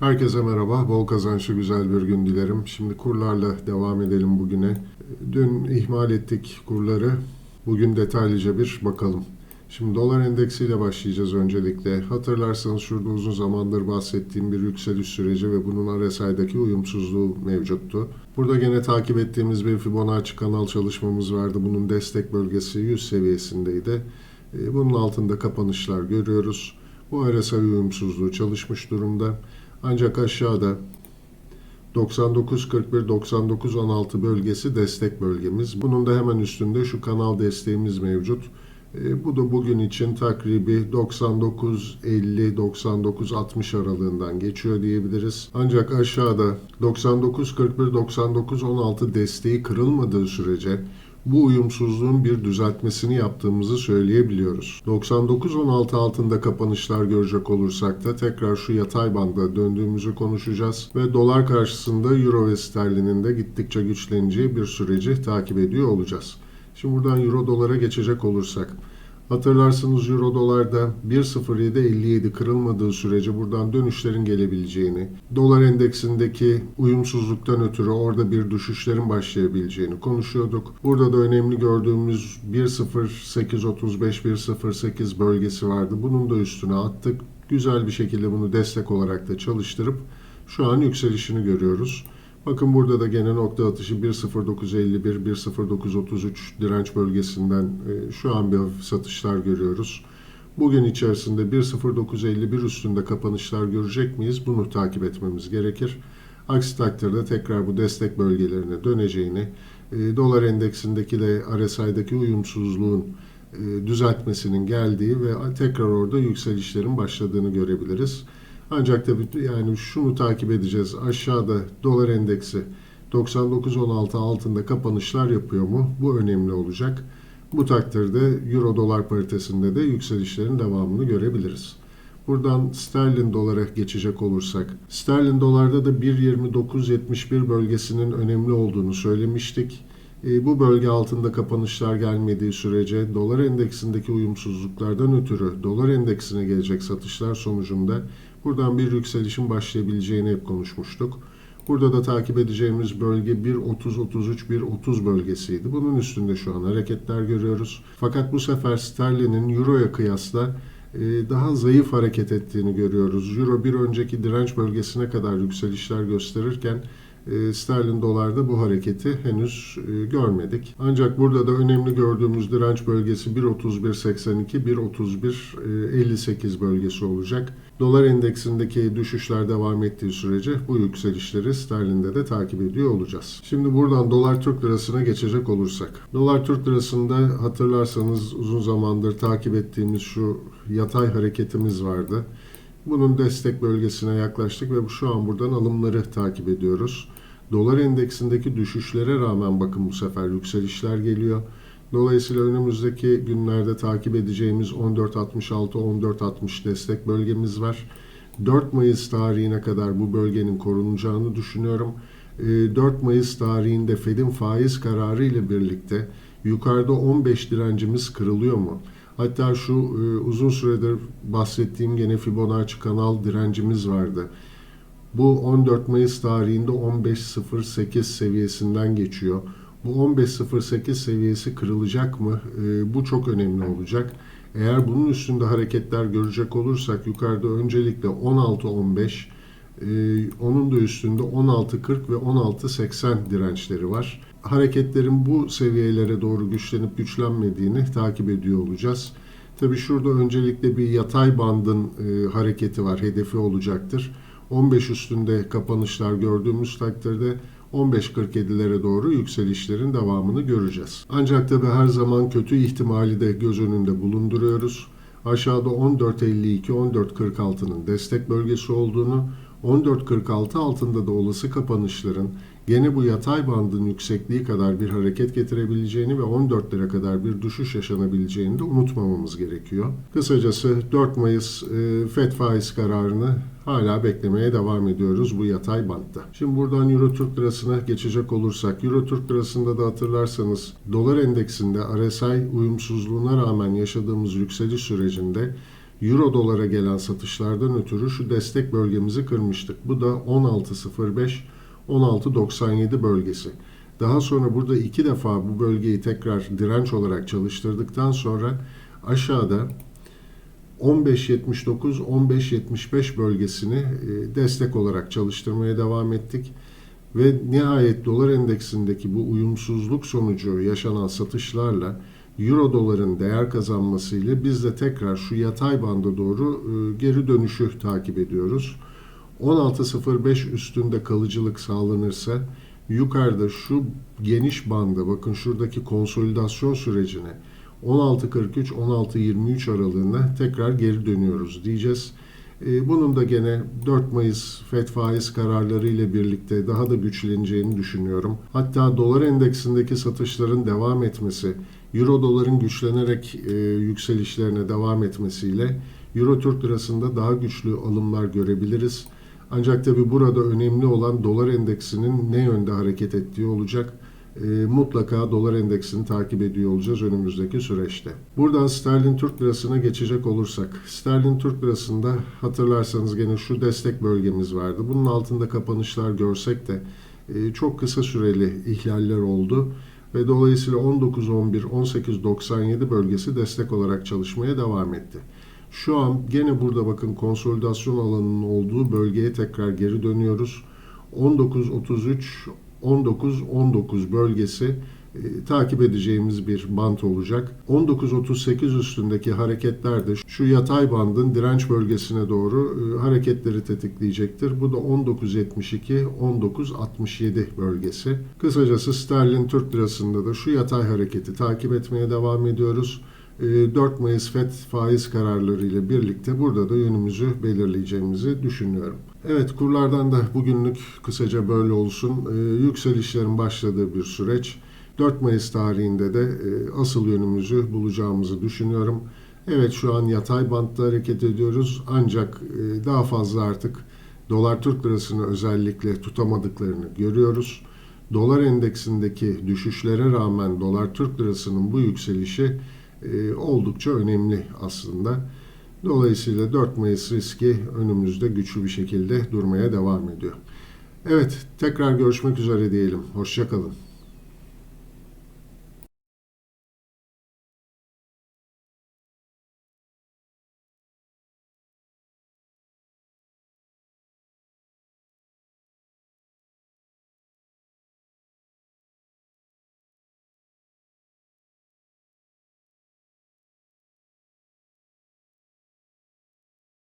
Herkese merhaba, bol kazançlı güzel bir gün dilerim. Şimdi kurlarla devam edelim bugüne. Dün ihmal ettik kurları. Bugün detaylıca bir bakalım. Şimdi dolar endeksiyle başlayacağız öncelikle. Hatırlarsanız şurada uzun zamandır bahsettiğim bir yükseliş süreci ve bunun RSI'daki uyumsuzluğu mevcuttu. Burada gene takip ettiğimiz bir Fibonacci kanal çalışmamız vardı. Bunun destek bölgesi 100 seviyesindeydi. E, Bunun altında kapanışlar görüyoruz. Bu RSI uyumsuzluğu çalışmış durumda. Ancak aşağıda 99.41-99.16 bölgesi destek bölgemiz. Bunun da hemen üstünde şu kanal desteğimiz mevcut. E, bu da bugün için takribi 99.50-99.60 aralığından geçiyor diyebiliriz. Ancak aşağıda 99.41-99.16 desteği kırılmadığı sürece bu uyumsuzluğun bir düzeltmesini yaptığımızı söyleyebiliyoruz. 99.16 altında kapanışlar görecek olursak da tekrar şu yatay banda döndüğümüzü konuşacağız ve dolar karşısında euro ve sterlinin de gittikçe güçleneceği bir süreci takip ediyor olacağız. Şimdi buradan euro dolara geçecek olursak Hatırlarsınız Euro dolarda 1.0757 kırılmadığı sürece buradan dönüşlerin gelebileceğini, dolar endeksindeki uyumsuzluktan ötürü orada bir düşüşlerin başlayabileceğini konuşuyorduk. Burada da önemli gördüğümüz 1.0835-1.08 bölgesi vardı. Bunun da üstüne attık. Güzel bir şekilde bunu destek olarak da çalıştırıp şu an yükselişini görüyoruz. Bakın burada da gene nokta atışı 1.0951, 1.0933 direnç bölgesinden e, şu an bir satışlar görüyoruz. Bugün içerisinde 1.0951 üstünde kapanışlar görecek miyiz? Bunu takip etmemiz gerekir. Aksi takdirde tekrar bu destek bölgelerine döneceğini, e, dolar endeksindeki de RSI'daki uyumsuzluğun e, düzeltmesinin geldiği ve tekrar orada yükselişlerin başladığını görebiliriz. Ancak tabii yani şunu takip edeceğiz. Aşağıda dolar endeksi 99.16 altında kapanışlar yapıyor mu? Bu önemli olacak. Bu takdirde euro dolar paritesinde de yükselişlerin devamını görebiliriz. Buradan sterlin dolara geçecek olursak, sterlin dolarda da 1.29.71 bölgesinin önemli olduğunu söylemiştik. E, bu bölge altında kapanışlar gelmediği sürece dolar endeksindeki uyumsuzluklardan ötürü dolar endeksine gelecek satışlar sonucunda buradan bir yükselişin başlayabileceğini hep konuşmuştuk. Burada da takip edeceğimiz bölge 1.30-33-1.30 bölgesiydi. Bunun üstünde şu an hareketler görüyoruz. Fakat bu sefer sterlinin euroya kıyasla e, daha zayıf hareket ettiğini görüyoruz. Euro bir önceki direnç bölgesine kadar yükselişler gösterirken sterlin dolarda bu hareketi henüz e, görmedik. Ancak burada da önemli gördüğümüz direnç bölgesi 1.31.82, 1.31.58 bölgesi olacak. Dolar endeksindeki düşüşler devam ettiği sürece bu yükselişleri sterlinde de takip ediyor olacağız. Şimdi buradan dolar Türk lirasına geçecek olursak. Dolar Türk lirasında hatırlarsanız uzun zamandır takip ettiğimiz şu yatay hareketimiz vardı. Bunun destek bölgesine yaklaştık ve şu an buradan alımları takip ediyoruz. Dolar endeksindeki düşüşlere rağmen bakın bu sefer yükselişler geliyor. Dolayısıyla önümüzdeki günlerde takip edeceğimiz 14.66-14.60 destek bölgemiz var. 4 Mayıs tarihine kadar bu bölgenin korunacağını düşünüyorum. 4 Mayıs tarihinde Fed'in faiz kararı ile birlikte yukarıda 15 direncimiz kırılıyor mu? Hatta şu e, uzun süredir bahsettiğim gene Fibonacci kanal direncimiz vardı. Bu 14 Mayıs tarihinde 15.08 seviyesinden geçiyor. Bu 15.08 seviyesi kırılacak mı? E, bu çok önemli olacak. Eğer bunun üstünde hareketler görecek olursak yukarıda öncelikle 16.15 ee, onun da üstünde 16.40 ve 16.80 dirençleri var. Hareketlerin bu seviyelere doğru güçlenip güçlenmediğini takip ediyor olacağız. Tabi şurada öncelikle bir yatay bandın e, hareketi var, hedefi olacaktır. 15 üstünde kapanışlar gördüğümüz takdirde 15.47'lere doğru yükselişlerin devamını göreceğiz. Ancak tabi her zaman kötü ihtimali de göz önünde bulunduruyoruz. Aşağıda 14.52-14.46'nın destek bölgesi olduğunu, 14.46 altında da olası kapanışların yine bu yatay bandın yüksekliği kadar bir hareket getirebileceğini ve 14 lira kadar bir düşüş yaşanabileceğini de unutmamamız gerekiyor. Kısacası 4 Mayıs e, FED faiz kararını hala beklemeye devam ediyoruz bu yatay bantta. Şimdi buradan Euro Türk Lirası'na geçecek olursak Euro Türk Lirası'nda da hatırlarsanız dolar endeksinde RSI uyumsuzluğuna rağmen yaşadığımız yükseliş sürecinde Euro dolara gelen satışlardan ötürü şu destek bölgemizi kırmıştık. Bu da 16.05 16.97 bölgesi. Daha sonra burada iki defa bu bölgeyi tekrar direnç olarak çalıştırdıktan sonra aşağıda 15.79-15.75 bölgesini e, destek olarak çalıştırmaya devam ettik. Ve nihayet dolar endeksindeki bu uyumsuzluk sonucu yaşanan satışlarla Euro doların değer kazanmasıyla biz de tekrar şu yatay banda doğru e, geri dönüşü takip ediyoruz. 16.05 üstünde kalıcılık sağlanırsa yukarıda şu geniş banda bakın şuradaki konsolidasyon sürecine 16.43-16.23 aralığına tekrar geri dönüyoruz diyeceğiz. E, Bunun da gene 4 Mayıs FED faiz kararları ile birlikte daha da güçleneceğini düşünüyorum. Hatta dolar endeksindeki satışların devam etmesi, Euro doların güçlenerek e, yükselişlerine devam etmesiyle Euro Türk lirasında daha güçlü alımlar görebiliriz. Ancak tabi burada önemli olan dolar endeksinin ne yönde hareket ettiği olacak. E, mutlaka dolar endeksini takip ediyor olacağız önümüzdeki süreçte. Buradan sterlin Türk lirasına geçecek olursak, sterlin Türk lirasında hatırlarsanız gene şu destek bölgemiz vardı. Bunun altında kapanışlar görsek de e, çok kısa süreli ihlaller oldu ve dolayısıyla 19.11, 18.97 bölgesi destek olarak çalışmaya devam etti. Şu an gene burada bakın konsolidasyon alanının olduğu bölgeye tekrar geri dönüyoruz. 19.33, 19-19 bölgesi e, takip edeceğimiz bir bant olacak. 19.38 üstündeki hareketler de şu yatay bandın direnç bölgesine doğru e, hareketleri tetikleyecektir. Bu da 19.72-19.67 bölgesi. Kısacası sterlin Türk lirasında da şu yatay hareketi takip etmeye devam ediyoruz. 4 E, Mayıs FED faiz kararları ile birlikte burada da yönümüzü belirleyeceğimizi düşünüyorum. Evet kurlardan da bugünlük kısaca böyle olsun. Ee, yükselişlerin başladığı bir süreç. 4 Mayıs tarihinde de e, asıl yönümüzü bulacağımızı düşünüyorum. Evet şu an yatay bantta hareket ediyoruz ancak e, daha fazla artık dolar Türk lirasını özellikle tutamadıklarını görüyoruz. Dolar endeksindeki düşüşlere rağmen dolar Türk lirasının bu yükselişi e, oldukça önemli aslında. Dolayısıyla 4 Mayıs riski önümüzde güçlü bir şekilde durmaya devam ediyor. Evet, tekrar görüşmek üzere diyelim. Hoşçakalın.